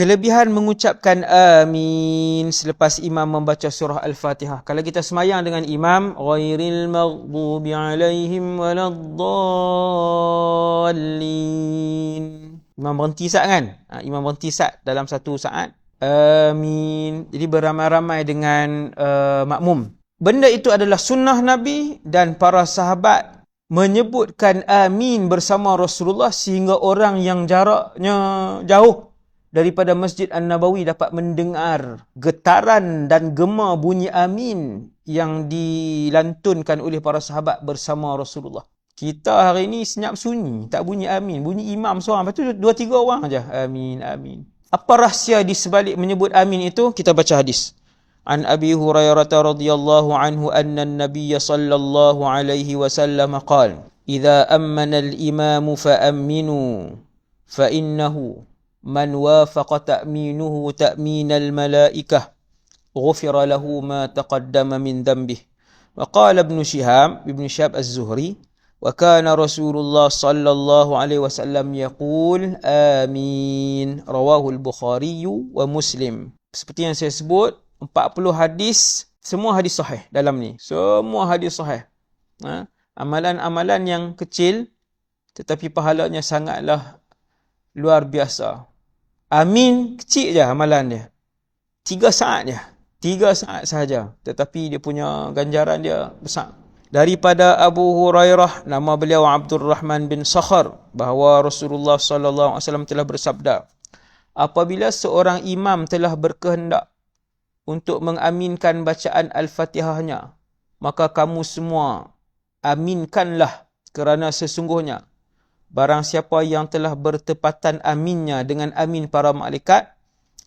Kelebihan mengucapkan amin selepas imam membaca surah Al-Fatihah. Kalau kita semayang dengan imam, ghairil maghdubi alaihim waladdallin. Imam berhenti saat kan? Ha, imam berhenti saat dalam satu saat. Amin. Jadi beramai-ramai dengan uh, makmum. Benda itu adalah sunnah Nabi dan para sahabat menyebutkan amin bersama Rasulullah sehingga orang yang jaraknya jauh daripada Masjid An-Nabawi dapat mendengar getaran dan gema bunyi amin yang dilantunkan oleh para sahabat bersama Rasulullah. Kita hari ini senyap sunyi, tak bunyi amin. Bunyi imam seorang, lepas tu dua tiga orang aja. Amin, amin. Apa rahsia di sebalik menyebut amin itu? Kita baca hadis. An Abi Hurairah radhiyallahu anhu anna an-nabiy sallallahu alaihi wasallam qala: "Idza ammana al-imam fa aminu fa innahu man wafaqa ta'minuhu ta'minal malaikah ghufira lahu ma taqaddama min dhanbihi wa qala ibn shiham ibn shab az-zuhri wa kana rasulullah sallallahu alaihi wasallam yaqul amin. Rawahu al-bukhari wa muslim. Seperti yang saya sebut 40 hadis semua hadis sahih dalam ni. Semua hadis sahih. Ha? amalan-amalan yang kecil tetapi pahalanya sangatlah luar biasa. Amin kecil je amalan dia. Tiga saat je. Tiga saat sahaja. Tetapi dia punya ganjaran dia besar. Daripada Abu Hurairah, nama beliau Abdul Rahman bin Sakhar, bahawa Rasulullah wasallam telah bersabda, apabila seorang imam telah berkehendak untuk mengaminkan bacaan Al-Fatihahnya, maka kamu semua aminkanlah kerana sesungguhnya Barang siapa yang telah bertepatan aminnya dengan amin para malaikat,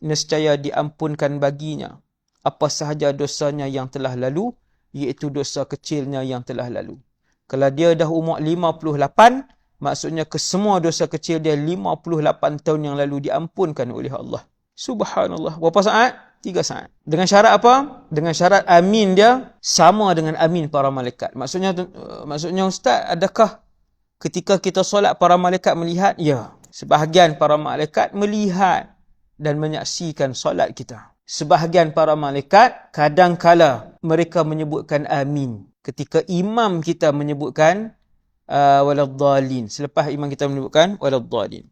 nescaya diampunkan baginya apa sahaja dosanya yang telah lalu, iaitu dosa kecilnya yang telah lalu. Kalau dia dah umur 58, maksudnya kesemua dosa kecil dia 58 tahun yang lalu diampunkan oleh Allah. Subhanallah. Berapa saat? Tiga saat. Dengan syarat apa? Dengan syarat amin dia sama dengan amin para malaikat. Maksudnya, maksudnya Ustaz, adakah ketika kita solat para malaikat melihat? Ya. Sebahagian para malaikat melihat dan menyaksikan solat kita. Sebahagian para malaikat kadang-kala mereka menyebutkan amin. Ketika imam kita menyebutkan uh, waladdallin. Selepas imam kita menyebutkan waladdallin.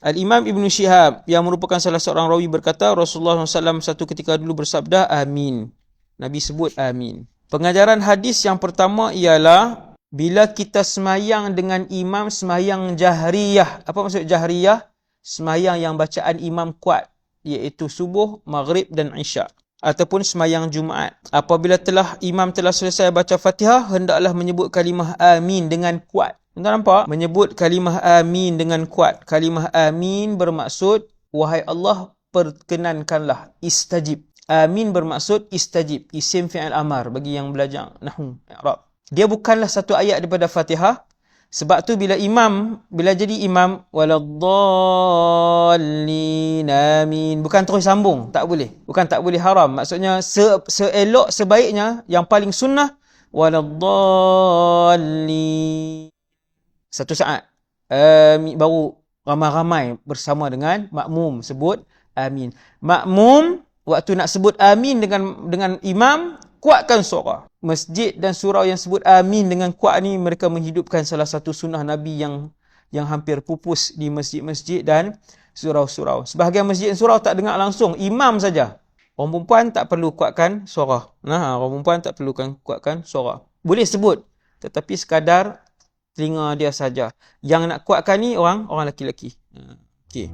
Al-Imam Ibn Shihab yang merupakan salah seorang rawi berkata Rasulullah SAW satu ketika dulu bersabda Amin. Nabi sebut Amin. Pengajaran hadis yang pertama ialah bila kita semayang dengan imam semayang jahriyah. Apa maksud jahriyah? Semayang yang bacaan imam kuat. Iaitu subuh, maghrib dan isyak. Ataupun semayang Jumaat. Apabila telah imam telah selesai baca fatihah, hendaklah menyebut kalimah amin dengan kuat. Anda nampak? Menyebut kalimah amin dengan kuat. Kalimah amin bermaksud, wahai Allah, perkenankanlah, istajib. Amin bermaksud istajib. Isim fi'al amar bagi yang belajar nahu, Arab dia bukanlah satu ayat daripada Fatihah. Sebab tu bila imam, bila jadi imam, waladdallin amin. Bukan terus sambung. Tak boleh. Bukan tak boleh haram. Maksudnya, se seelok sebaiknya, yang paling sunnah, waladdallin. Satu saat. Amin. Baru ramai-ramai bersama dengan makmum sebut amin. Makmum, waktu nak sebut amin dengan dengan imam, kuatkan suara. Masjid dan surau yang sebut amin dengan kuat ni mereka menghidupkan salah satu sunnah Nabi yang yang hampir pupus di masjid-masjid dan surau-surau. Sebahagian masjid dan surau tak dengar langsung, imam saja. Orang perempuan tak perlu kuatkan suara. Nah, orang perempuan tak perlukan kuatkan suara. Boleh sebut, tetapi sekadar telinga dia saja. Yang nak kuatkan ni orang orang lelaki-lelaki. Okey.